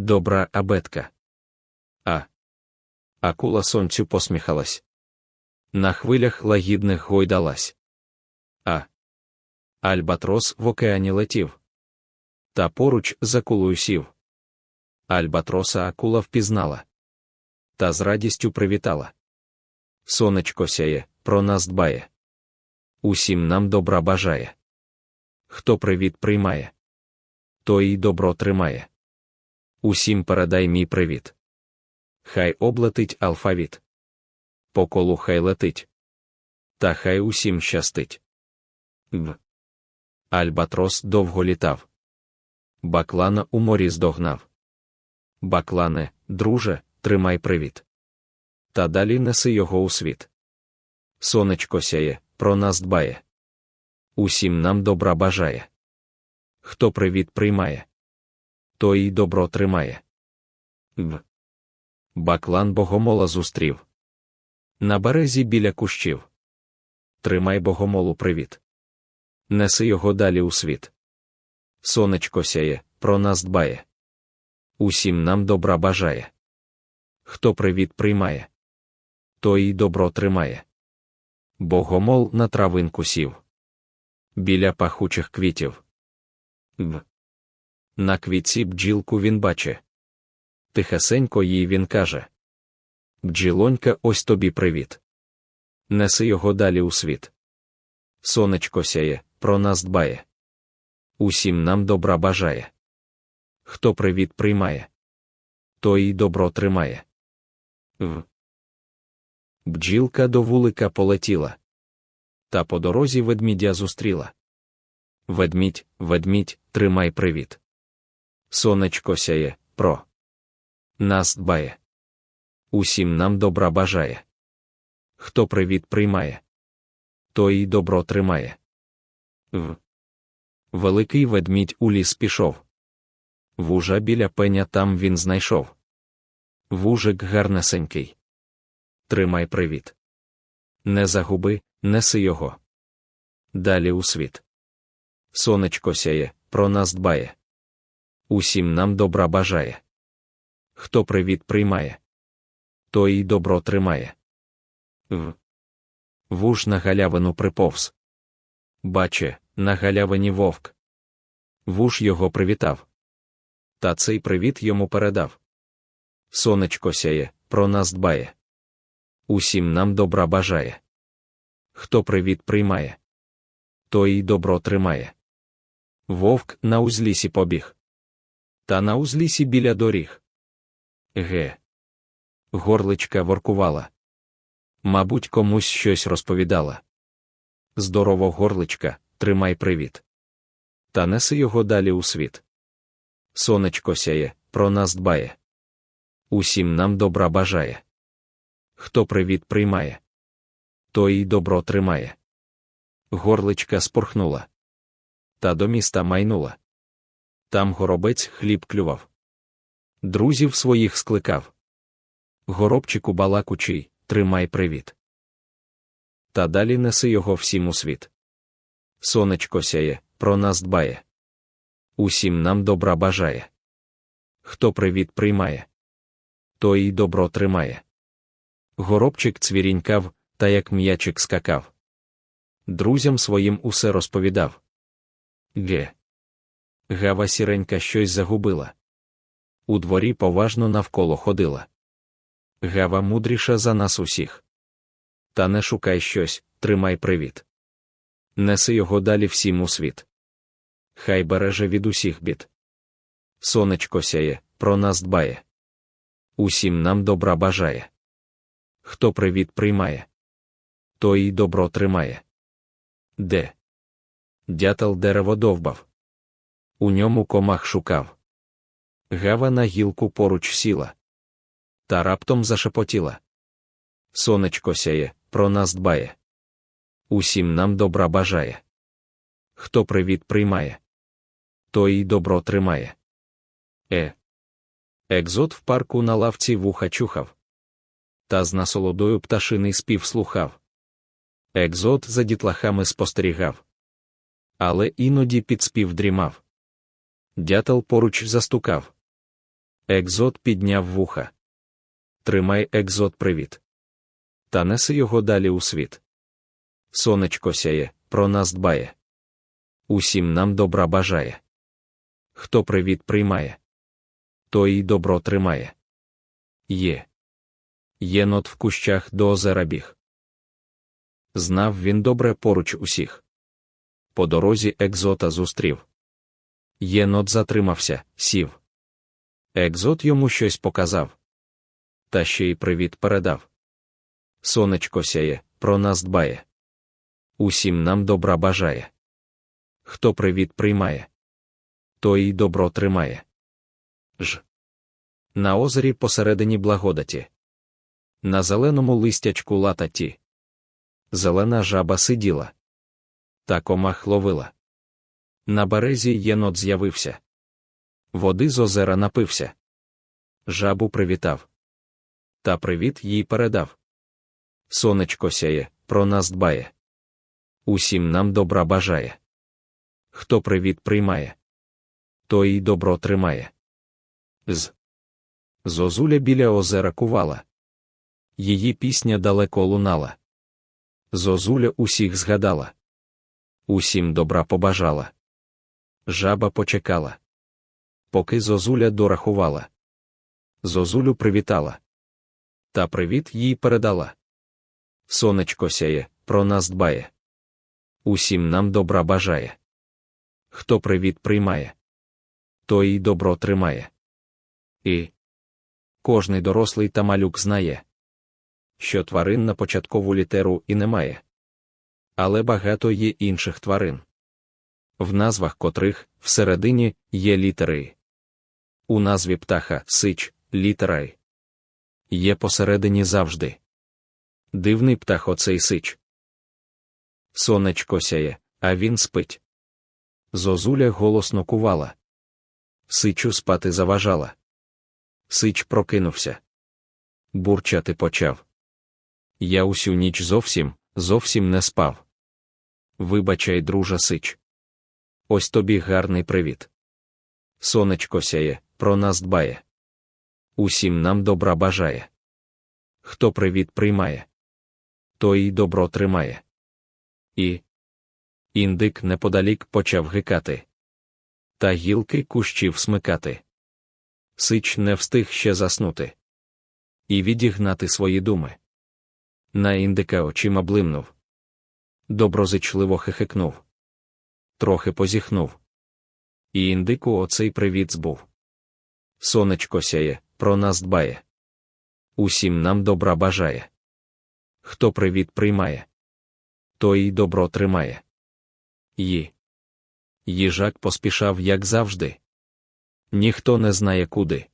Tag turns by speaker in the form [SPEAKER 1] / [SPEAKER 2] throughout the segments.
[SPEAKER 1] Добра абетка. А. Акула сонцю посміхалась. На хвилях лагідних гойдалась. А. Альбатрос в океані летів. Та поруч за кулою сів. Альбатроса акула впізнала. Та з радістю привітала. Сонечко сяє, про нас дбає. Усім нам добра бажає. Хто привіт приймає, той і добро тримає. Усім передай мій привіт. Хай облетить алфавіт. По колу хай летить. Та хай усім щастить. В. Альбатрос довго літав. Баклана у морі здогнав. Баклане, друже, тримай привіт. Та далі неси його у світ. Сонечко сяє, про нас дбає. Усім нам добра бажає. Хто привіт приймає, той і добро тримає. В. Баклан богомола зустрів. На березі біля кущів. Тримай богомолу привіт. Неси його далі у світ. Сонечко сяє, про нас дбає. Усім нам добра бажає. Хто привіт приймає, той і добро тримає. Богомол на травинку сів. Біля пахучих квітів. В. На квітці бджілку він баче. Тихесенько їй він каже. Бджілонька, ось тобі привіт. Неси його далі у світ. Сонечко сяє, про нас дбає. Усім нам добра бажає. Хто привіт приймає, той і добро тримає. В. Бджілка до вулика полетіла. Та по дорозі ведмідя зустріла. Ведмідь, ведмідь, тримай привіт. Сонечко сяє, про нас дбає. Усім нам добра бажає. Хто привіт приймає, той і добро тримає. В. Великий ведмідь у ліс пішов. Вужа біля пеня там він знайшов. Вужик гарнесенький. Тримай привіт. Не загуби, неси його. Далі у світ. Сонечко сяє, про нас дбає. Усім нам добра бажає. Хто привіт приймає, той і добро тримає. В. Вуж на галявину приповз. Баче, на галявині вовк. Вуж його привітав. Та цей привіт йому передав. Сонечко сяє, про нас дбає. Усім нам добра бажає. Хто привіт приймає, той і добро тримає. Вовк на узлісі побіг. Та на узлісі біля доріг. Ге. Горличка воркувала. Мабуть, комусь щось розповідала. Здорово, горличка, тримай привіт. Та неси його далі у світ. Сонечко сяє, про нас дбає. Усім нам добра бажає. Хто привіт приймає, той і добро тримає. Горличка спорхнула. Та до міста майнула. Там горобець хліб клював. Друзів своїх скликав. Горобчику балакучий, тримай привіт. Та далі неси його всім у світ. Сонечко сяє, про нас дбає. Усім нам добра бажає. Хто привіт приймає, той і добро тримає. Горобчик цвірінькав, та як м'ячик скакав. Друзям своїм усе розповідав. Ге. Гава сіренька щось загубила. У дворі поважно навколо ходила. Гава мудріша за нас усіх. Та не шукай щось, тримай привіт. Неси його далі всім у світ. Хай береже від усіх бід. Сонечко сяє, про нас дбає. Усім нам добра бажає. Хто привіт приймає, той і добро тримає. Де? Дятел дерево довбав. У ньому комах шукав. Гава на гілку поруч сіла. Та раптом зашепотіла. Сонечко сяє, про нас дбає. Усім нам добра бажає. Хто привіт приймає, той і добро тримає. Е. Екзот в парку на лавці вуха чухав. Та з насолодою пташиний спів слухав. Екзот за дітлахами спостерігав. Але іноді під спів дрімав. Дятел поруч застукав. Екзот підняв вуха. Тримай екзот привіт. Та неси його далі у світ. Сонечко сяє, про нас дбає. Усім нам добра бажає. Хто привіт приймає, той і добро тримає. Є. Єнот в кущах до озера біг. Знав він добре поруч усіх. По дорозі екзота зустрів. Єнот затримався, сів. Екзот йому щось показав. Та ще й привіт передав. Сонечко сяє, про нас дбає. Усім нам добра бажає. Хто привіт приймає, той і добро тримає. Ж. На озері посередині благодаті. На зеленому листячку лататі. Зелена жаба сиділа. Та комах ловила. На березі єнот з'явився. Води з озера напився. Жабу привітав. Та привіт їй передав. Сонечко сяє, про нас дбає. Усім нам добра бажає. Хто привіт приймає, той і добро тримає. З. Зозуля біля озера кувала. Її пісня далеко лунала. Зозуля усіх згадала. Усім добра побажала. Жаба почекала. Поки зозуля дорахувала. Зозулю привітала. Та привіт їй передала. Сонечко сяє, про нас дбає. Усім нам добра бажає. Хто привіт приймає, той і добро тримає. І кожний дорослий та малюк знає, що тварин на початкову літеру і немає. Але багато є інших тварин, в назвах котрих всередині є літери. У назві птаха сич, літера «й». Є посередині завжди. Дивний птах оцей сич. Сонечко сяє, а він спить. Зозуля голосно кувала. Сичу спати заважала. Сич прокинувся. Бурчати почав. Я усю ніч зовсім, зовсім не спав. Вибачай, дружа Сич. Ось тобі гарний привіт. Сонечко сяє, про нас дбає. Усім нам добра бажає. Хто привіт приймає, той і добро тримає. І індик неподалік почав гикати. Та гілки кущів смикати. Сич не встиг ще заснути. І відігнати свої думи. На індика очима блимнув. Доброзичливо хихикнув. Трохи позіхнув. І індику оцей привіт збув. Сонечко сяє, про нас дбає. Усім нам добра бажає. Хто привіт приймає, той і добро тримає. Ї. Їжак поспішав, як завжди. Ніхто не знає куди.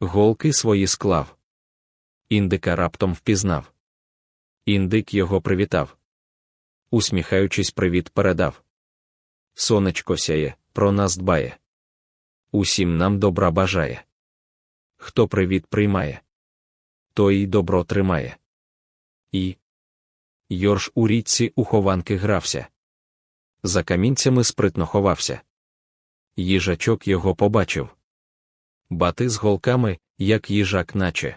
[SPEAKER 1] Голки свої склав. Індика раптом впізнав. Індик його привітав. Усміхаючись, привіт передав. Сонечко сяє, про нас дбає. Усім нам добра бажає. Хто привіт приймає, той і добро тримає. І Йорш у річці у хованки грався. За камінцями спритно ховався. Їжачок його побачив. Бати з голками, як їжак, наче.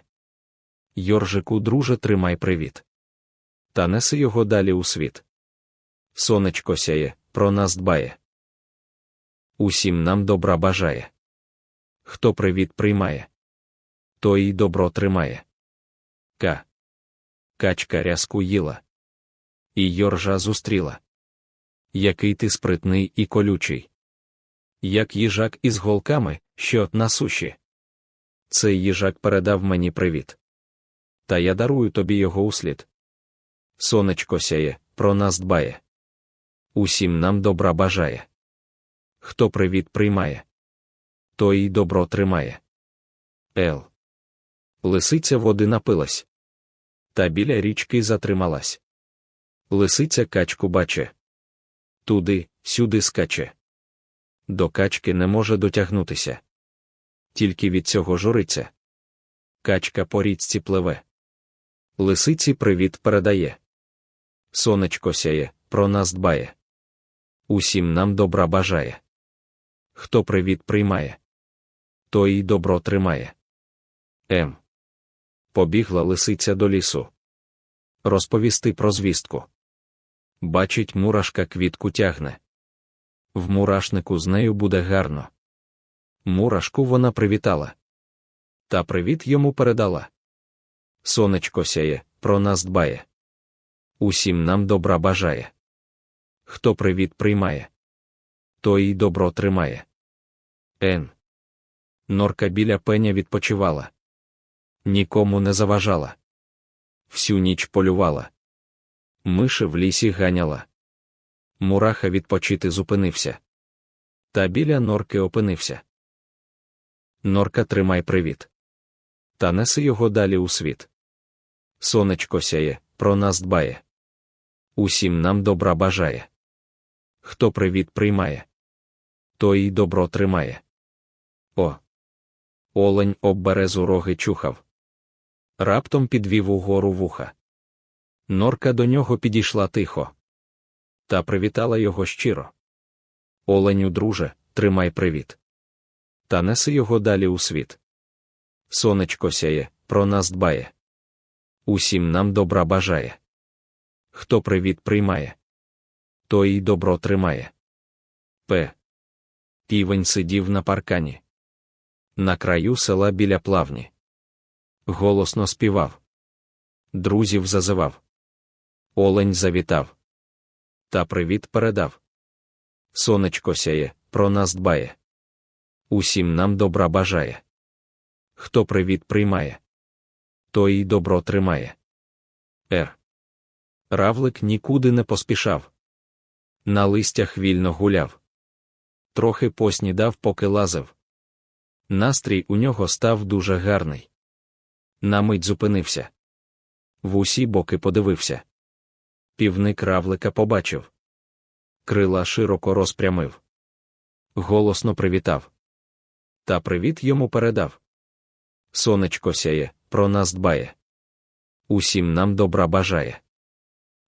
[SPEAKER 1] Йоржику, друже, тримай привіт. Та неси його далі у світ. Сонечко сяє, про нас дбає. Усім нам добра бажає. Хто привіт приймає, той і добро тримає. К. Качка рязку їла. І Йоржа зустріла. Який ти спритний і колючий. Як їжак із голками, що на суші. Цей їжак передав мені привіт. Та я дарую тобі його услід. Сонечко сяє, про нас дбає. Усім нам добра бажає. Хто привіт приймає, той і добро тримає. Ел. Лисиця води напилась. Та біля річки затрималась. Лисиця качку баче. Туди, сюди скаче. До качки не може дотягнутися. Тільки від цього журиться. Качка по річці пливе. Лисиці привіт передає. Сонечко сяє, про нас дбає. Усім нам добра бажає. Хто привіт приймає, той і добро тримає. М. Побігла лисиця до лісу. Розповісти про звістку. Бачить, мурашка квітку тягне. В мурашнику з нею буде гарно. Мурашку вона привітала. Та привіт йому передала. Сонечко сяє, про нас дбає. Усім нам добра бажає. Хто привіт приймає, той і добро тримає. Н. Норка біля пеня відпочивала. Нікому не заважала. Всю ніч полювала. Миши в лісі ганяла. Мураха відпочити зупинився. Та біля норки опинився. Норка тримай привіт. Та неси його далі у світ. Сонечко сяє, про нас дбає. Усім нам добра бажає. Хто привіт приймає, той і добро тримає. О. Олень об березу роги чухав. Раптом підвів угору вуха. Норка до нього підійшла тихо. Та привітала його щиро. Оленю, друже, тримай привіт. Та неси його далі у світ. Сонечко сяє, про нас дбає. Усім нам добра бажає. Хто привіт приймає, той і добро тримає. П. Півень сидів на паркані. На краю села біля плавні. Голосно співав. Друзів зазивав. Олень завітав. Та привіт передав. Сонечко сяє, про нас дбає. Усім нам добра бажає. Хто привіт приймає, той і добро тримає. Р. Равлик нікуди не поспішав. На листях вільно гуляв. Трохи поснідав, поки лазив. Настрій у нього став дуже гарний. На мить зупинився. В усі боки подивився. Півник равлика побачив. Крила широко розпрямив. Голосно привітав. Та привіт йому передав. Сонечко сяє, про нас дбає. Усім нам добра бажає.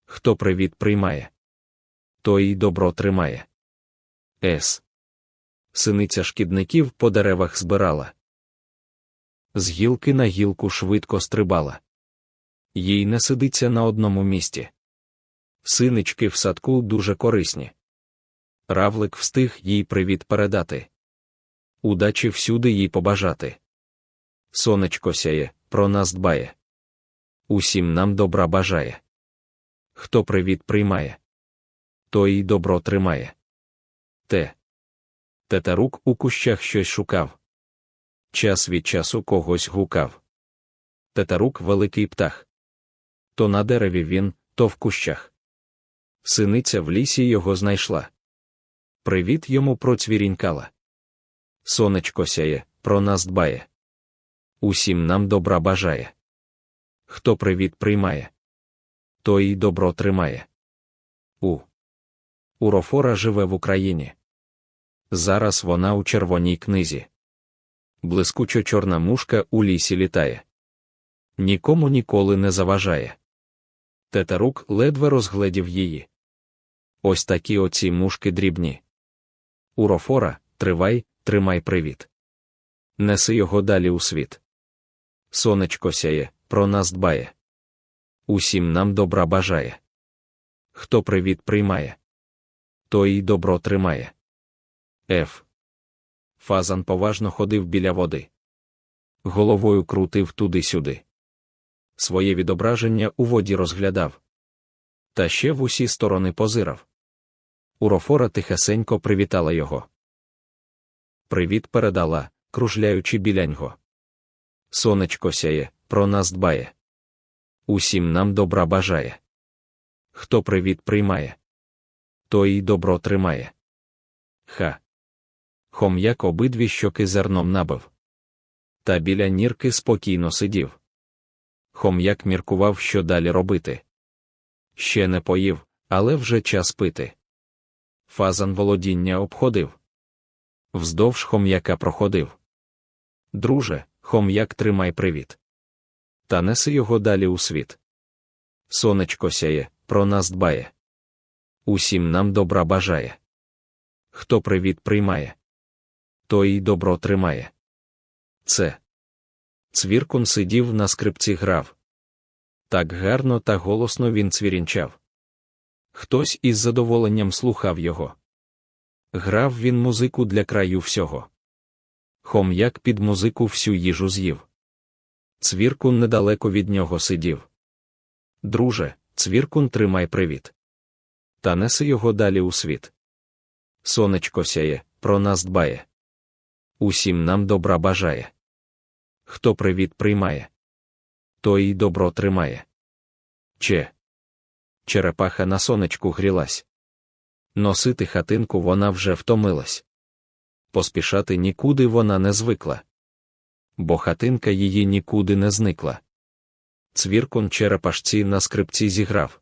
[SPEAKER 1] Хто привіт приймає, той і добро тримає. С. Синиця шкідників по деревах збирала. З гілки на гілку швидко стрибала. Їй не сидиться на одному місці. Синички в садку дуже корисні. Равлик встиг їй привіт передати. Удачі всюди їй побажати. Сонечко сяє, про нас дбає. Усім нам добра бажає. Хто привіт приймає, той і добро тримає. Те. Тетарук у кущах щось шукав. Час від часу когось гукав. Тетарук великий птах. То на дереві він, то в кущах. Синиця в лісі його знайшла. Привіт йому процвірінькала. Сонечко сяє, про нас дбає. Усім нам добра бажає. Хто привіт приймає, той і добро тримає. У. Урофора живе в Україні. Зараз вона у червоній книзі. Блискучо чорна мушка у лісі літає. Нікому ніколи не заважає. Тетарук ледве розгледів її. Ось такі оці мушки дрібні. Урофора, тривай, тримай привіт. Неси його далі у світ. Сонечко сяє, про нас дбає. Усім нам добра бажає. Хто привіт приймає, той і добро тримає. Ф. Фазан поважно ходив біля води. Головою крутив туди-сюди. Своє відображення у воді розглядав. Та ще в усі сторони позирав. Урофора тихесенько привітала його. Привіт передала, кружляючи біля нього. Сонечко сяє, про нас дбає. Усім нам добра бажає. Хто привіт приймає, той і добро тримає. Ха. Хом'як обидві щоки зерном набив. Та біля нірки спокійно сидів. Хом'як міркував, що далі робити. Ще не поїв, але вже час пити. Фазан володіння обходив. Вздовж хом'яка проходив. Друже, хом'як тримай привіт. Та неси його далі у світ. Сонечко сяє, про нас дбає. Усім нам добра бажає. Хто привіт приймає, той і добро тримає. Це. Цвіркун сидів на скрипці грав. Так гарно та голосно він цвірінчав. Хтось із задоволенням слухав його. Грав він музику для краю всього. Хом'як під музику всю їжу з'їв. Цвіркун недалеко від нього сидів. Друже, цвіркун тримай привіт. Та неси його далі у світ. Сонечко сяє, про нас дбає. Усім нам добра бажає. Хто привіт приймає, той і добро тримає. Че. Черепаха на сонечку грілась. Носити хатинку вона вже втомилась. Поспішати нікуди вона не звикла. Бо хатинка її нікуди не зникла. Цвіркун черепашці на скрипці зіграв.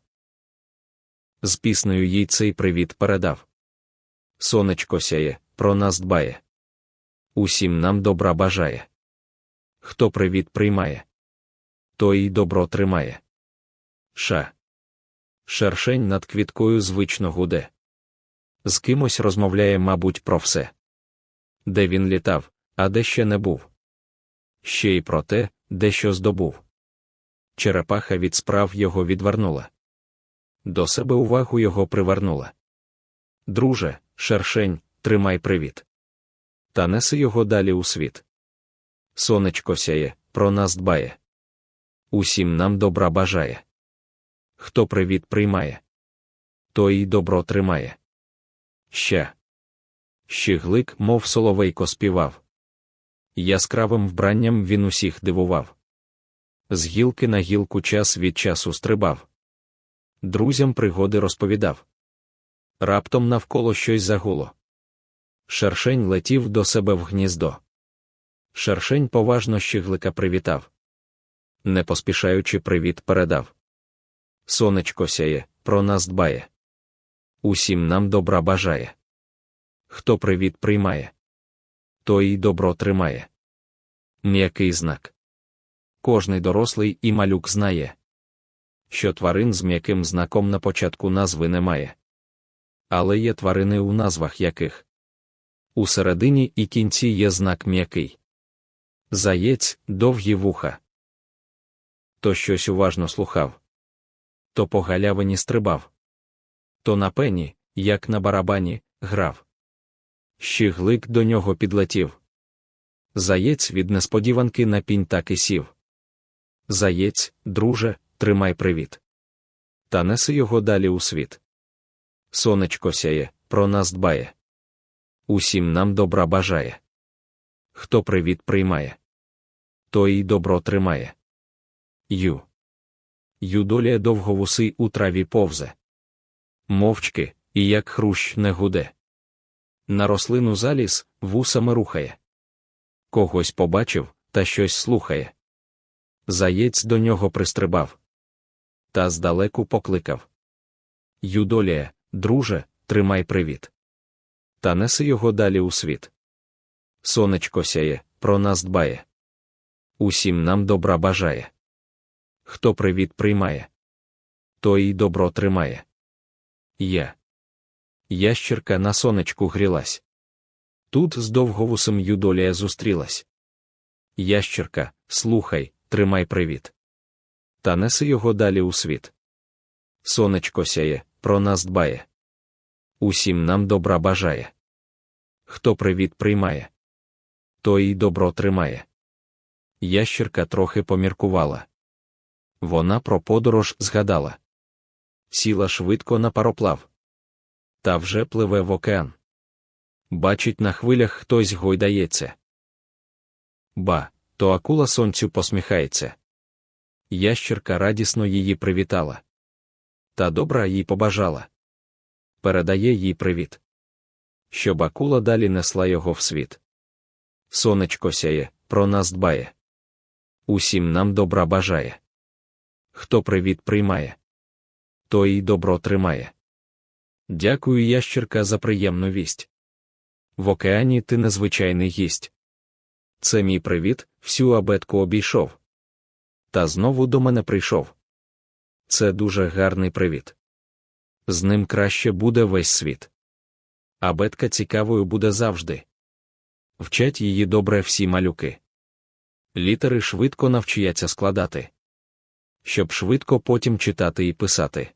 [SPEAKER 1] З піснею їй цей привіт передав. Сонечко сяє, про нас дбає. Усім нам добра бажає. Хто привіт приймає, той і добро тримає. Ша. Шершень над квіткою звично гуде. З кимось розмовляє, мабуть, про все. Де він літав, а де ще не був. Ще й про те, де що здобув. Черепаха від справ його відвернула. До себе увагу його привернула. Друже, шершень, тримай привіт. Та неси його далі у світ. Сонечко сяє, про нас дбає. Усім нам добра бажає. Хто привіт приймає, той і добро тримає. Ща. Щиглик, мов соловейко співав. Яскравим вбранням він усіх дивував. З гілки на гілку час від часу стрибав. Друзям пригоди розповідав. Раптом навколо щось загуло. Шершень летів до себе в гніздо. Шершень поважно щиглика привітав. Не поспішаючи привіт передав. Сонечко сяє, про нас дбає. Усім нам добра бажає. Хто привіт приймає, той і добро тримає. М'який знак. Кожний дорослий і малюк знає, що тварин з м'яким знаком на початку назви немає. Але є тварини у назвах яких у середині і кінці є знак м'який. Заєць, довгі вуха. То щось уважно слухав, то по галявині стрибав, то на пені, як на барабані, грав. Щиглик до нього підлетів. Заєць від несподіванки на пінь так і сів. Заєць, друже, тримай привіт. Та неси його далі у світ. Сонечко сяє, про нас дбає. Усім нам добра бажає. Хто привіт приймає, той і добро тримає. Ю. Юдолія довговуси у траві повзе. Мовчки, і як хрущ не гуде. На рослину заліз, вусами рухає. Когось побачив, та щось слухає. Заєць до нього пристрибав. Та здалеку покликав. Юдолія, друже, тримай привіт. Та неси його далі у світ. Сонечко сяє, про нас дбає. Усім нам добра бажає. Хто привіт приймає, той і добро тримає. Я. Ящерка на сонечку грілась. Тут з довговусом юдолія зустрілась. Ящерка, слухай, тримай привіт. Та неси його далі у світ. Сонечко сяє, про нас дбає. Усім нам добра бажає. Хто привіт приймає, той і добро тримає. Ящерка трохи поміркувала. Вона про подорож згадала. Сіла швидко на пароплав. Та вже пливе в океан. Бачить, на хвилях хтось гойдається. Ба, то акула сонцю посміхається. Ящерка радісно її привітала. Та добра їй побажала. Передає їй привіт. Щоб акула далі несла його в світ. Сонечко сяє, про нас дбає. Усім нам добра бажає. Хто привіт приймає, той і добро тримає. Дякую, ящерка, за приємну вість. В океані ти незвичайний гість. Це мій привіт, всю абетку обійшов. Та знову до мене прийшов. Це дуже гарний привіт. З ним краще буде весь світ. А бетка цікавою буде завжди. Вчать її добре всі малюки. Літери швидко навчаться складати. Щоб швидко потім читати і писати.